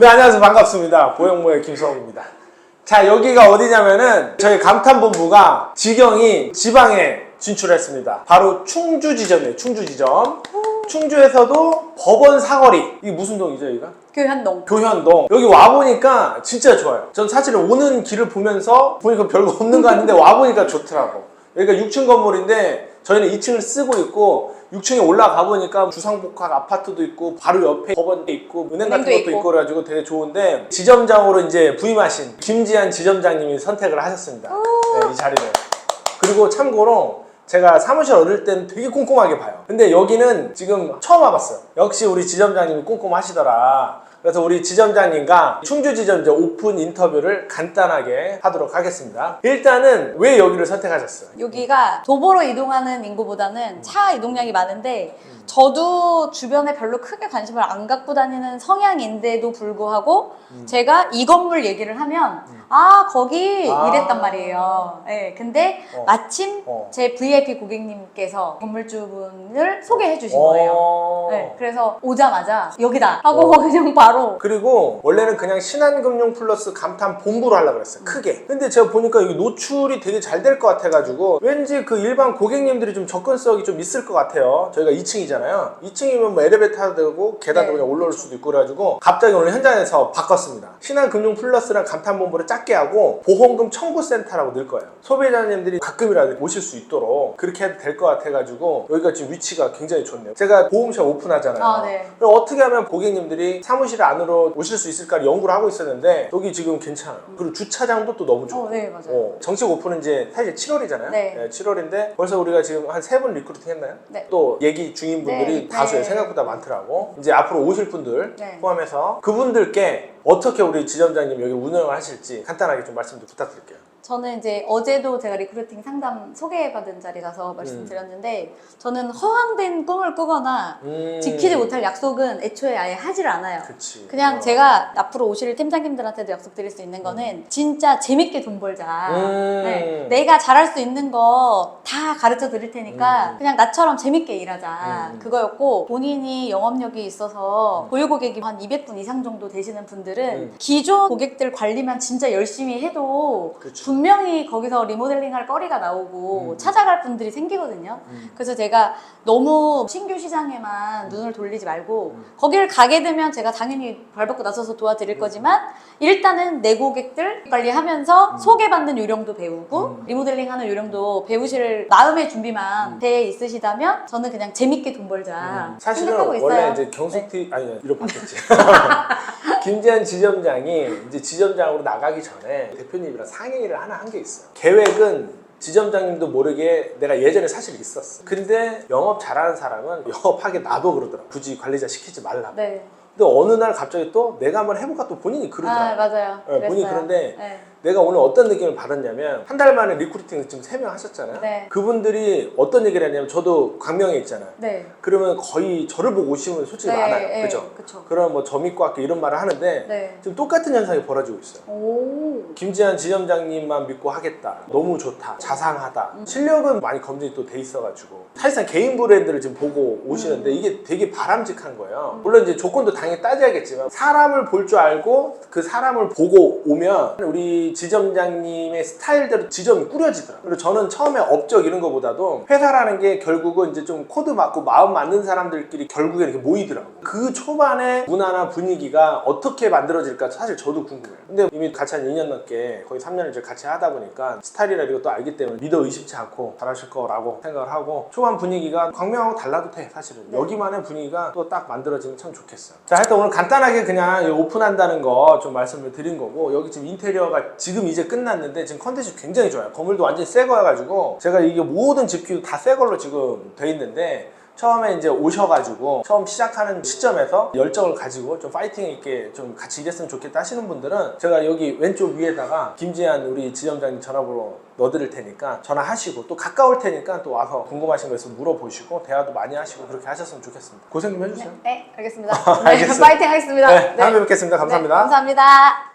네, 안녕하세요. 반갑습니다. 보영모의 김성욱입니다. 자, 여기가 어디냐면은 저희 감탄본부가 지경이 지방에 진출했습니다. 바로 충주 지점이에요. 충주 지점. 충주에서도 법원 사거리. 이게 무슨 동이죠, 여기가? 교현동. 교현동. 여기 와보니까 진짜 좋아요. 전 사실 오는 길을 보면서 보니까 별거 없는 거 같은데 와보니까 좋더라고. 여기가 6층 건물인데 저희는 2층을 쓰고 있고 6층에 올라가 보니까 주상복합 아파트도 있고 바로 옆에 법원도 있고 은행 같은 것도 있고. 있고 그래가지고 되게 좋은데 지점장으로 이제 부임하신 김지한 지점장님이 선택을 하셨습니다. 네, 이 자리를. 그리고 참고로 제가 사무실 얻을 때는 되게 꼼꼼하게 봐요. 근데 여기는 지금 처음 와봤어요. 역시 우리 지점장님이 꼼꼼하시더라. 그래서 우리 지점장님과 충주 지점 이제 오픈 인터뷰를 간단하게 하도록 하겠습니다. 일단은 왜 여기를 선택하셨어요? 여기가 도보로 이동하는 인구보다는 차 이동량이 많은데 저도 주변에 별로 크게 관심을 안 갖고 다니는 성향인데도 불구하고 제가 이 건물 얘기를 하면 아 거기 아. 이랬단 말이에요. 네, 근데 어. 마침 어. 제 VIP 고객님께서 건물주분을 소개해 주신 거예요. 어. 네, 그래서 오자마자 여기다 하고 어. 그냥 바로 그리고 원래는 그냥 신한금융 플러스 감탄 본부로 하려고 그랬어요. 크게. 근데 제가 보니까 여기 노출이 되게 잘 될 것 같아가지고 왠지 그 일반 고객님들이 좀 접근성이 좀 있을 것 같아요. 저희가 2층이잖아요. 2층이면 뭐 엘리베이터 되고 계단도 네, 그냥 올라올 수도 있고 그래가지고 갑자기 오늘 현장에서 바꿨습니다. 신한금융 플러스랑 감탄 본부를 작게 하고 보험금 청구센터라고 넣을 거예요. 소비자님들이 가끔이라도 오실 수 있도록 그렇게 해도 될 것 같아가지고 여기가 지금 위치가 굉장히 좋네요. 제가 보험샵 오픈하 잖아요. 아, 네. 그럼 어떻게 하면 고객님들이 사무실 안으로 오실 수 있을까를 연구를 하고 있었는데 여기 지금 괜찮아요. 그리고 주차장도 또 너무 좋고. 어, 네, 맞아요. 어, 정식 오픈은 이제 사실 7월이잖아요. 네. 7월인데 벌써 우리가 지금 한 세 분 리크루팅 했나요? 네. 또 얘기 중인 분들이 네. 다수예요. 네. 생각보다 많더라고. 이제 앞으로 오실 분들 네. 포함해서 그분들께 어떻게 우리 지점장님 여기 운영을 하실지 간단하게 좀 말씀 좀 부탁드릴게요. 저는 이제 어제도 제가 리크루팅 상담 소개받은 자리라서 말씀드렸는데 저는 허황된 꿈을 꾸거나 음. 지키지 못할 약속은 애초에 아예 하지를 않아요. 그치. 그냥 어. 제가 앞으로 오실 팀장님들한테도 약속드릴 수 있는 거는 진짜 재밌게 돈 벌자. 음. 네, 내가 잘할 수 있는 거 다 가르쳐 드릴 테니까 음. 그냥 나처럼 재밌게 일하자. 음. 그거였고 본인이 영업력이 있어서 보유 고객이 한 200분 이상 정도 되시는 분들은 음. 기존 고객들 관리만 진짜 열심히 해도 그쵸. 분명히 거기서 리모델링 할 거리가 나오고 음. 찾아갈 분들이 생기거든요. 음. 그래서 제가 너무 신규 시장에만 눈을 돌리지 말고 음. 거기를 가게 되면 제가 당연히 발벗고 나서서 도와드릴 거지만 일단은 내 고객들 관리하면서 음. 소개받는 요령도 배우고 음. 리모델링 하는 요령도 배우실 마음의 준비만 음. 돼 있으시다면 저는 그냥 재밌게 돈 벌자 음. 사실은 생각하고 있어요. 원래 이제 경숙티 아니 이런 바뀌었지. 김재한 지점장이 이제 지점장으로 나가기 전에 대표님이랑 상의를 하나 한 게 있어요. 계획은 지점장님도 모르게 내가 예전에 사실 있었어. 근데 영업 잘하는 사람은 영업하게 놔둬 그러더라. 굳이 관리자 시키지 말라고. 네. 근데 어느 날 갑자기 또 내가 한번 해볼까 또 본인이 그러더라고. 아 맞아요. 네, 본인이 그랬어요. 그런데 네. 내가 오늘 어떤 느낌을 받았냐면 한 달 만에 리크루팅 지금 세 명 하셨잖아요. 네. 그분들이 어떤 얘기를 했냐면 저도 광명에 있잖아요. 네. 그러면 거의 저를 보고 오시는 분 솔직히 네, 많아요. 네, 그죠? 그쵸. 그럼 뭐 할게 이런 말을 하는데 네. 지금 똑같은 현상이 벌어지고 있어요. 오. 김지한 지점장님만 믿고 하겠다. 너무 좋다. 자상하다. 음. 실력은 많이 검증이 또 돼 있어가지고 사실상 개인 브랜드를 지금 보고 음. 오시는데 이게 되게 바람직한 거예요. 물론 이제 조건도 당연히 따져야겠지만 사람을 볼 줄 알고 그 사람을 보고 오면 우리 지점장님의 스타일대로 지점이 꾸려지더라고요. 그리고 저는 처음에 업적 이런 거보다도 회사라는 게 결국은 이제 좀 코드 맞고 마음 맞는 사람들끼리 결국에 이렇게 모이더라고요. 그 초반에 문화나 분위기가 어떻게 만들어질까 사실 저도 궁금해요. 근데 이미 같이 한 2년 넘게 거의 3년을 이제 같이 하다 보니까 스타일이나 이런 것도 알기 때문에 믿어 의심치 않고 잘하실 거라고 생각을 하고 초반 분위기가 광명하고 달라도 돼 사실은 네. 여기만의 분위기가 또 딱 만들어지면 참 좋겠어요. 자 하여튼 오늘 간단하게 그냥 이 오픈한다는 거 좀 말씀을 드린 거고 여기 지금 인테리어가 지금 이제 끝났는데 지금 컨디션 굉장히 좋아요. 건물도 완전히 새 거여가지고 제가 이게 모든 집기도 다 새 걸로 지금 돼 있는데 처음에 이제 오셔가지고 처음 시작하는 시점에서 열정을 가지고 좀 파이팅 있게 좀 같이 일했으면 좋겠다 하시는 분들은 제가 여기 왼쪽 위에다가 김지한 우리 지점장님 전화번호 넣어드릴 테니까 전화하시고 또 가까울 테니까 또 와서 궁금하신 거 있으면 물어보시고 대화도 많이 하시고 그렇게 하셨으면 좋겠습니다. 고생 좀 해주세요. 네, 알겠습니다. 알겠어요. 네, 파이팅 하겠습니다. 네, 다음에 뵙겠습니다. 감사합니다. 네, 감사합니다.